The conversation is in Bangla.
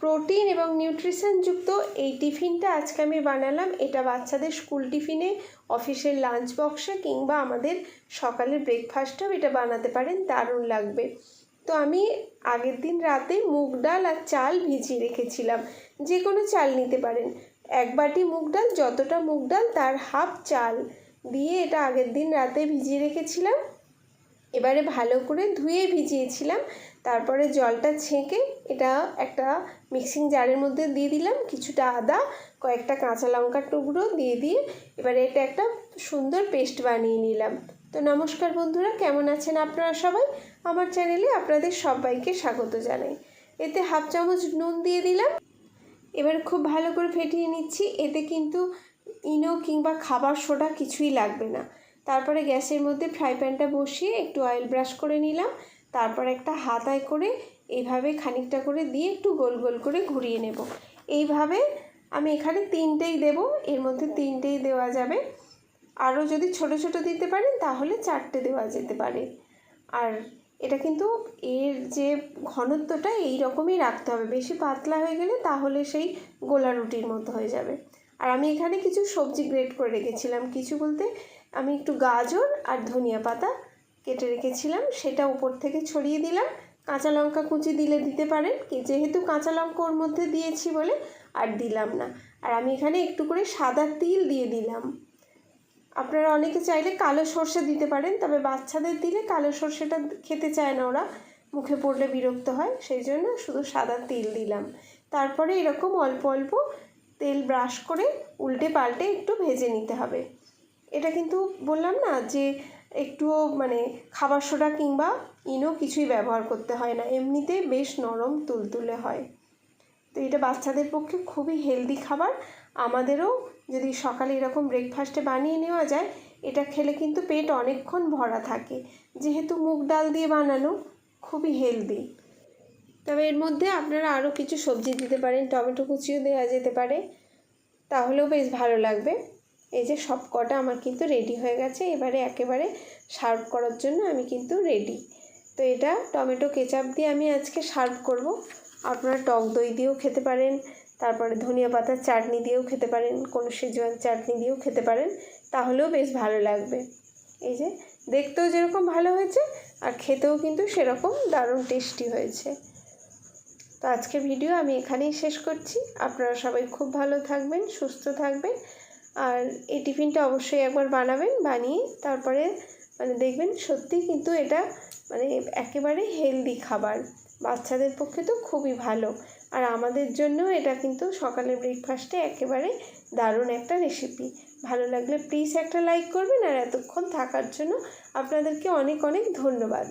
প্রোটিন এবং নিউট্রিশনযুক্ত এই টিফিনটা আজকে আমি বানালাম। এটা বাচ্চাদের স্কুল টিফিনে, অফিসের লাঞ্চ বক্সে কিংবা আমাদের সকালের ব্রেকফাস্টেও এটা বানাতে পারেন, দারুণ লাগবে। তো আমি আগের দিন রাতে মুগ ডাল আর চাল ভিজিয়ে রেখেছিলাম। যে কোনো চাল নিতে পারেন। এক বাটি মুগ ডাল, যতটা মুগ ডাল, তার হাফ চাল দিয়ে এটা আগের দিন রাতে ভিজিয়ে রেখেছিলাম। এবারে ভালো করে ধুয়ে ভিজিয়েছিলাম। তারপরে জলটা ছেঁকে এটা একটা মিক্সিং জারের মধ্যে দিয়ে দিলাম, কিছুটা আদা, কয়েকটা কাঁচা লঙ্কার টুকরো দিয়ে দিয়ে এবারে এটা একটা সুন্দর পেস্ট বানিয়ে নিলাম। তো নমস্কার বন্ধুরা, কেমন আছেন আপনারা সবাই? আমার চ্যানেলে আপনাদের সবাইকে স্বাগত জানাই। এতে হাফ চামচ নুন দিয়ে দিলাম। এবার খুব ভালো করে ফেটিয়ে নিচ্ছি। এতে কিন্তু ইনো কিংবা খাবার সোডা কিছুই লাগবে না। তারপরে গ্যাসের মধ্যে ফ্রাই প্যানটা বসিয়ে একটু অয়েল ব্রাশ করে নিলাম। তারপর একটা হাতায় করে এইভাবে খানিকটা করে দিয়ে একটু গোল গোল করে ঘুরিয়ে নেব। এইভাবে আমি এখানে তিনটেই দেব, এর মধ্যে তিনটেই দেওয়া যাবে। আরও যদি ছোট ছোট দিতে পারেন, তাহলে চারটে দেওয়া যেতে পারে। আর এটা কিন্তু এর যে ঘনত্বটা এই রকমই রাখতে হবে। বেশি পাতলা হয়ে গেলে তাহলে সেই গোলা রুটির মতো হয়ে যাবে। আর আমি এখানে কিছু সবজি গ্রেট করে রেখেছিলাম। কিছু বলতে আমি একটু গাজর আর ধনিয়া পাতা কেটে রেখেছিলাম। সেটা উপর থেকে ছড়িয়ে দিলাম। কাঁচা লঙ্কা কুচি দিলে দিতে পারেন। যেহেতু কাঁচা লঙ্কা ওর মধ্যে দিয়েছি বলে আর দিলাম না। আর আমি এখানে একটু করে সাদা তিল দিয়ে দিলাম। আপনারা অনেকে চাইলে কালো সর্ষে দিতে পারেন, তবে বাচ্চাদের দিলে কালো সর্ষেটা খেতে চায় না ওরা। মুখে পড়লে বিরক্ত হয়, সেই জন্য শুধু সাদা তিল দিলাম। তারপরে এরকম অল্প অল্প তেল ব্রাশ করে উল্টে পাল্টে একটু ভেজে নিতে হবে। এটা কিন্তু বললাম না যে একটুও মানে খাবার সোডা কিংবা ইনো কিছুই ব্যবহার করতে হয় না, এমনিতে বেশ নরম তুলতুলে হয়। তো এটা বাচ্চাদের পক্ষে খুবই হেলদি খাবার। আমাদেরও যদি সকালে এরকম ব্রেকফাস্টে বানিয়ে নেওয়া যায়, এটা খেলে কিন্তু পেট অনেকক্ষণ ভরা থাকে। যেহেতু মুগ ডাল দিয়ে বানানো, খুবই হেলদি তবে এর মধ্যে আপনারা আরও কিছু সবজি দিতে পারেন, টমেটো কুচিও দেওয়া যেতে পারে। তাহলেও বেশ ভালো লাগবে। এই যে সব কটা আমার কিন্তু রেডি হয়ে গেছে। এবারে একেবারে সার্ভ করার জন্য আমি কিন্তু রেডি তো এটা টমেটো কেচাপ দিয়ে আমি আজকে সার্ভ করব। আপনারা টক দই দিয়েও খেতে পারেন, তারপরে ধনিয়া পাতার চাটনি দিয়েও খেতে পারেন, কোনো সেজোয়ান চাটনি দিয়েও খেতে পারেন, তাহলেও বেশ ভালো লাগবে। এই যে দেখতেও যেরকম ভালো হয়েছে, আর খেতেও কিন্তু সেরকম দারুণ টেস্টি হয়েছে। তো আজকের ভিডিও আমি এখানেই শেষ করছি। আপনারা সবাই খুব ভালো থাকবেন, সুস্থ থাকবেন। আর এই টিফিনটা অবশ্যই একবার বানাবেন, বানিয়ে তারপরে মানে দেখবেন সত্যি কিন্তু এটা মানে একেবারে হেলদি খাবার। বাচ্চাদের পক্ষে তো খুবই ভালো। আর আমাদের জন্য এটা কিন্তু সকালের ব্রেকফাস্টে একেবারে দারুণ একটা রেসিপি ভালো লাগলে প্লিজ একটা লাইক করবেন আর এতক্ষণ থাকার জন্য আপনাদেরকে অনেক অনেক ধন্যবাদ।